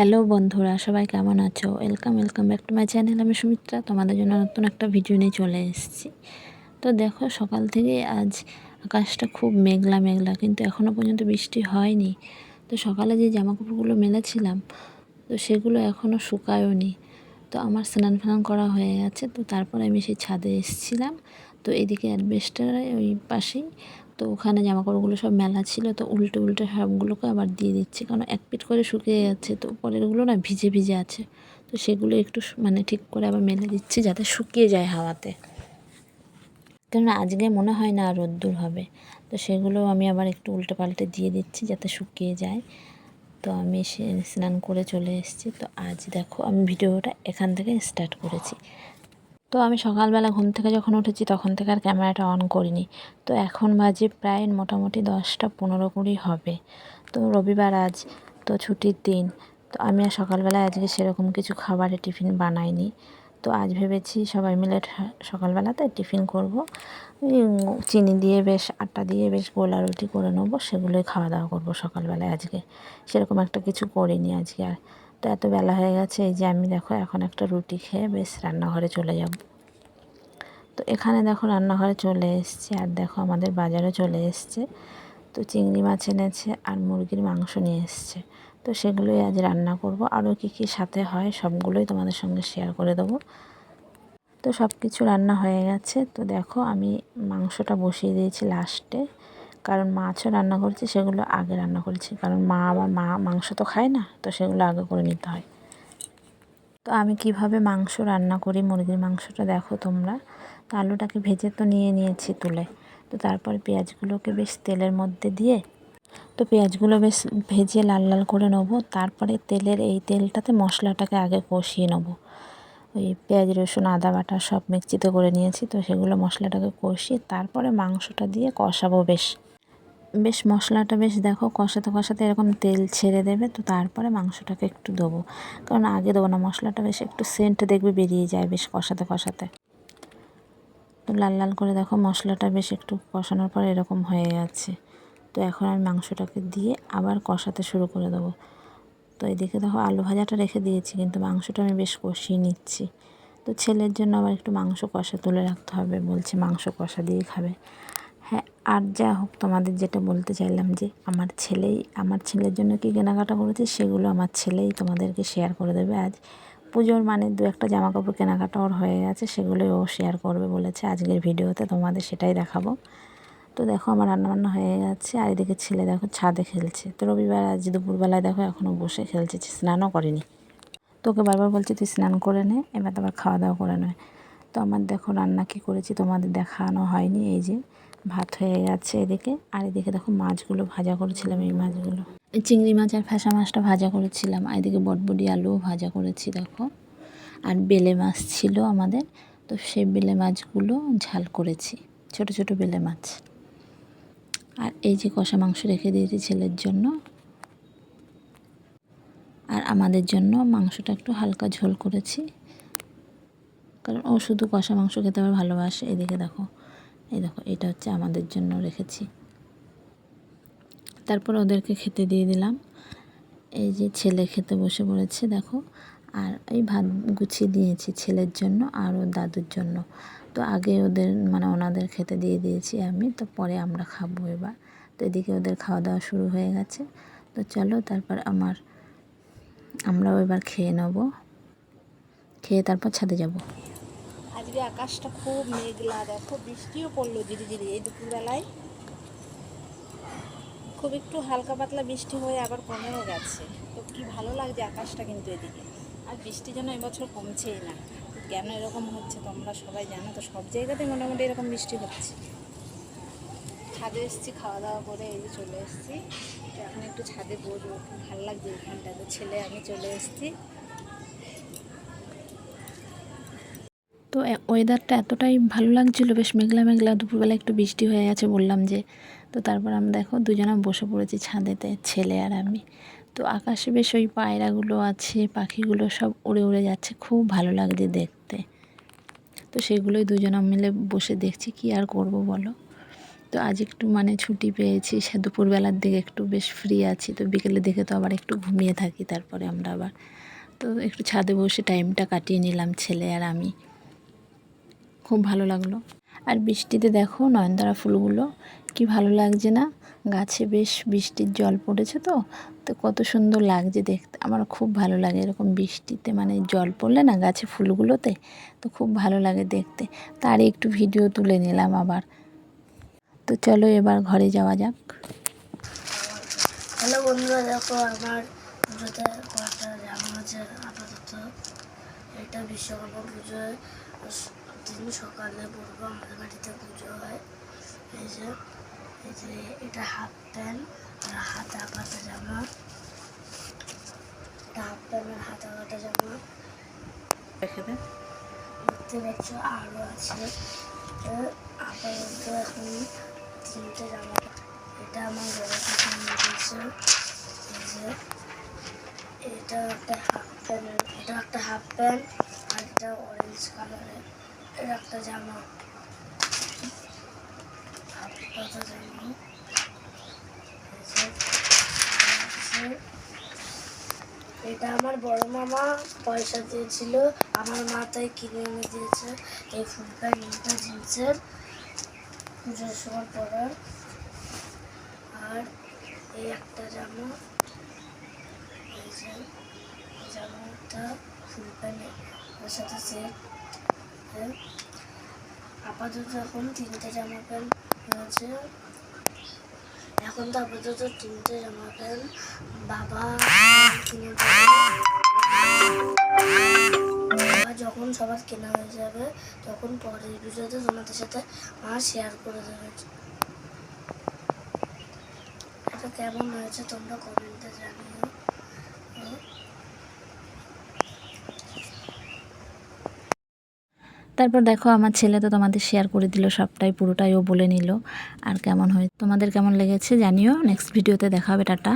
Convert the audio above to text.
Hello বন্ধুরা, সবাই কেমন আছো? Welcome welcome back to my channel আমি সুমিত্রা, তোমাদের জন্য নতুন একটা ভিডিও নিয়ে চলে এসেছি। তো দেখো, সকাল থেকে আজ আকাশটা খুব মেঘলা মেঘলা, কিন্তু এখনও পর্যন্ত বৃষ্টি হয়নি। তো সকালে যে জামাকাপড়গুলো মেলেছিলাম, তো সেগুলো এখনও শুকায়ও নি তো আমার স্নান ফান করা হয়ে গেছে, তো তারপরে আমি সেই ছাদে এসেছিলাম। তো এদিকে অ্যাডভেস্টারে ওই পাশেই তো ওখানে জামাকাপড়গুলো সব মেলা ছিল, তো উল্টে উল্টে সবগুলোকে আবার দিয়ে দিচ্ছি। কারণ এক পিট করে শুকিয়ে যাচ্ছে, তো পরেরগুলো না ভিজে ভিজে আছে। তো সেগুলো একটু মানে ঠিক করে আবার মেলে দিচ্ছি যাতে শুকিয়ে যায় হাওয়াতে। কেননা আজকে মনে হয় না রোদ্দুর হবে, তো সেগুলো আমি আবার একটু উল্টে পাল্টে দিয়ে দিচ্ছি যাতে শুকিয়ে যায়। তো আমি স্নান করে চলে এসেছি। তো আজ দেখো আমি ভিডিওটা এখান থেকে স্টার্ট করেছি। তো আমি সকালবেলা ঘুম থেকে যখন উঠেছি তখন থেকে আর ক্যামেরাটা অন করিনি। তো এখন বাজে প্রায় মোটামুটি দশটা পনেরো কুড়ি হবে। তো রবিবার আজ, তো ছুটির দিন। তো আমি আর সকালবেলা আজকে সেরকম কিছু খাবারে টিফিন বানাইনি। তো আজ ভেবেছি সবাই মিলে সকালবেলাতে টিফিন করব। চিনি দিয়ে বেশ, আটা দিয়ে বেশ গোলা রুটি করে নেব, সেগুলোই খাওয়া দাওয়া করব সকালবেলায় আজকে। সেরকম একটা কিছু করিনি আজকে আর। তো এত বেলা হয়ে গেছে, এই যে আমি দেখো এখন একটা রুটি খেয়ে বেশ রান্নাঘরে চলে যাব। তো এখানে দেখো রান্নাঘরে চলে এসছে আর দেখো আমাদের বাজারে চলে এসছে। তো চিংড়ি মাছ এনেছে আর মুরগির মাংস নিয়ে এসছে। তো সেগুলোই আজ রান্না করব। আরও কী কী সাথে হয় সবগুলোই তোমাদের সঙ্গে শেয়ার করে দেবো। তো সব কিছু রান্না হয়ে গেছে। তো দেখো আমি মাংসটা বসিয়ে দিয়েছি লাস্টে কারণ মাছও রান্না করছি, সেগুলো আগে রান্না করেছি। কারণ মা আবার মা মাংস তো খায় না, তো সেগুলো আগে করে নিতে হয়। তো আমি কীভাবে মাংস রান্না করি, মুরগির মাংসটা দেখো তোমরা। তো আলুটাকে ভেজে তো নিয়ে নিয়েছি তুলে। তো তারপর পেঁয়াজগুলোকে বেশ তেলের মধ্যে দিয়ে, তো পেঁয়াজগুলো বেশ ভেজে লাল লাল করে নেব। তারপরে তেলের এই তেলটাতে মশলাটাকে আগে কষিয়ে নেব। ওই পেঁয়াজ, রসুন, আদা, বাটা সব মিক্সিতে করে নিয়েছি, তো সেগুলো মশলাটাকে কষিয়ে তারপরে মাংসটা দিয়ে কষাবো বেশ। বেশ মশলাটা বেশ দেখো কষাতে কষাতে এরকম তেল ছেড়ে দেবে, তো তারপরে মাংসটাকে একটু দেবো। কারণ আগে দেবো না, মশলাটা বেশ একটু সেন্ট দেখবে বেরিয়ে যায় বেশ কষাতে কষাতে। তো লাল লাল করে দেখো মশলাটা বেশ একটু কষানোর পর এরকম হয়ে গেছে। তো এখন আমি মাংসটাকে দিয়ে আবার কষাতে শুরু করে দেবো। তো এদিকে দেখো আলু ভাজাটা রেখে দিয়েছি, কিন্তু মাংসটা আমি বেশ কষিয়ে নিচ্ছি। তো ছেলের জন্য আবার একটু মাংস কষা তুলে রাখতে হবে, বলছে মাংস কষা দিয়ে খাবে। হ্যাঁ আর যা হোক তোমাদের যেটা বলতে চাইলাম যে আমার ছেলেই, আমার ছেলের জন্য কী কেনাকাটা করেছে সেগুলো আমার ছেলেই তোমাদেরকে শেয়ার করে দেবে। আজ পুজোর মানে দু একটা জামা কাপড় কেনাকাটা ওর হয়ে গেছে, সেগুলোই ও শেয়ার করবে বলেছে। আজকের ভিডিওতে তোমাদের সেটাই দেখাবো। তো দেখো আমার রান্নাবান্না হয়ে গেছে, আর এদিকে ছেলে দেখো ছাদে খেলছে। তো রবিবার, আজ দুপুরবেলায় দেখো এখনও বসে খেলছে স্নানও করেনি। তোকে বারবার বলছি তুই স্নান করে নে, এবার আবার খাওয়া দাওয়া করে নয় তো আমার দেখো রান্না কী করেছি তোমাদের দেখানো হয়নি, এই যে ভাত হয়ে গেছে এদিকে। আর এদিকে দেখো মাছগুলো ভাজা করেছিলাম, এই মাছগুলো। চিংড়ি মাছ আর ফ্যাসা মাছটা ভাজা করেছিলাম, আর এদিকে বটবডি আলুও ভাজা করেছি, দেখো। আর বেলে মাছ ছিল আমাদের, তো সেই বেলে মাছগুলো ঝাল করেছি, ছোট ছোট বেলে মাছ। আর এই যে কষা মাংস রেখে দিয়েছি ছেলের জন্য। আর আমাদের জন্য মাংসটা একটু হালকা ঝোল করেছি, কারণ ও শুধু কষা মাংস খেতে আবার ভালোবাসে, এদিকে দেখো। এই দেখো, এটা হচ্ছে আমাদের জন্য রেখেছি। তারপর ওদেরকে খেতে দিয়ে দিলাম। এই যে ছেলে খেতে বসে পড়েছে, দেখো। আর এই ভাত গুছিয়ে দিয়েছি ছেলের জন্য আর ওর দাদুর জন্য। তো আগে ওদের মানে ওনাদের খেতে দিয়ে দিয়েছি আমি, তো পরে আমরা খাব এবার। তো এদিকে ওদের খাওয়া দাওয়া শুরু হয়ে গেছে। তো চলো, তারপর আমার, আমরাও এবার খেয়ে নেব। খেয়ে তারপর ছাদে যাব। আজকে আকাশটা খুব মেঘলা, দেখো বৃষ্টিও পড়ল ধীরে ধীরে এই দুপুরবেলায়। খুব একটু হালকা পাতলা বৃষ্টি হয়ে আবার কমেও গেছে। তো কি ভালো লাগছে আকাশটা কিন্তু এদিকে। আর বৃষ্টি যেন এবছর কমছেই না। কেন এরকম হচ্ছে তোমরা সবাই জানো, তো সব জায়গাতে মোটামুটি এরকম বৃষ্টি হচ্ছে। ছাদে এসেছি খাওয়া দাওয়া করে এই চলে এসেছি। এখন একটু ছাদে বসবো, খুব ভালো লাগছে এখানটা তো ছেলে, আমি চলে এসেছি। তো ওয়েদারটা এতটাই ভালো লাগছিল, বেশ মেঘলা মেঘলা, দুপুরবেলা একটু বৃষ্টি হয়ে গেছে বললাম যে, তো তারপর আমরা দেখো দুজনে বসে পড়েছি ছাদেতে, ছেলে আর আমি। তো আকাশে বেশ ওই পায়রাগুলো আছে, পাখিগুলো সব উড়ে উড়ে যাচ্ছে, খুব ভালো লাগছে দেখতে। তো সেগুলোই দুজনে মিলে বসে দেখছি, কি আর করব বলো? তো আজ একটু মানে ছুটি পেয়েছি, সে দুপুরবেলার দিকে একটু বেশ ফ্রি আছি, তো বিকেলে দেখে তো আবার একটু ঘুমিয়ে থাকি, তারপরে আমরা আবার। তো একটু ছাদে বসে টাইমটা কাটিয়ে নিলাম, ছেলে আর আমি। খুব ভালো লাগল। আর বৃষ্টিতে দেখো নয়নতারা ফুলগুলো, কি ভালো লাগছে না? গাছে বেশ বৃষ্টির জল পড়েছে তো তো কত সুন্দর লাগছে দেখতে। আমার খুব ভালো লাগে এরকম বৃষ্টিতে মানে জল পড়লে না গাছে ফুলগুলোতে, তো খুব ভালো লাগে দেখতে। তারই একটু ভিডিও তুলে নিলাম আবার। তো চলো এবার ঘরে যাওয়া যাক। হ্যালো বন্ধুরা, দেখো আমার পুজোতে কয়েকটা জামা আছে, আপাতত এটা বিশ্বকর্মা পুজোয় দিন সকালে পড়ব আমাদের বাড়িতে পুজো হয়। এই যে এই যে এটা হাফ প্যান্ট আর হাতা কাটা জামা। এটা হাফ প্যান্ট আর হাতা কাটা জামা। দে দেখতে পাচ্ছ আরও আছে। আপাতত এখন তিনটে জামা এটা আমার বড় কাকা নিয়ে দিয়েছে এই যে এটা একটা হাফ প্যান্ট এটা একটা হাফ প্যান্ট আর এটা অরেঞ্জ কালারের একটা জামা। এটা আমার বড় মামা পয়সা দিয়েছিল, আমার মা তাই কিনে এনে দিয়েছে, এই ফুল প্যান্টটা জিন্সের পুজোর সময় পরার। আর এই একটা জামা জামাটা ফুল প্যান্ট ওর সাথে সেট। আপাতত এখন তিনটে জামা প্যান্ট হয়েছে এখন তো আপাতত তিনটে জামা প্যান্ট, বাবা কিনে যখন সবার কেনা হয়ে যাবে, তখন পরের ভিডিওতে তোমাদের সাথে মা শেয়ার করে দেবে। এটা কেমন হয়েছে তোমরা কমেন্টে জানিও। তারপর দেখো আমার ছেলে তো তোমাদের শেয়ার করে দিল সবটাই, পুরোটাই ও বলে নিল। আর কেমন হয়, তোমাদের কেমন লেগেছে জানিও নেক্সট ভিডিওতে দেখাবে টাটা।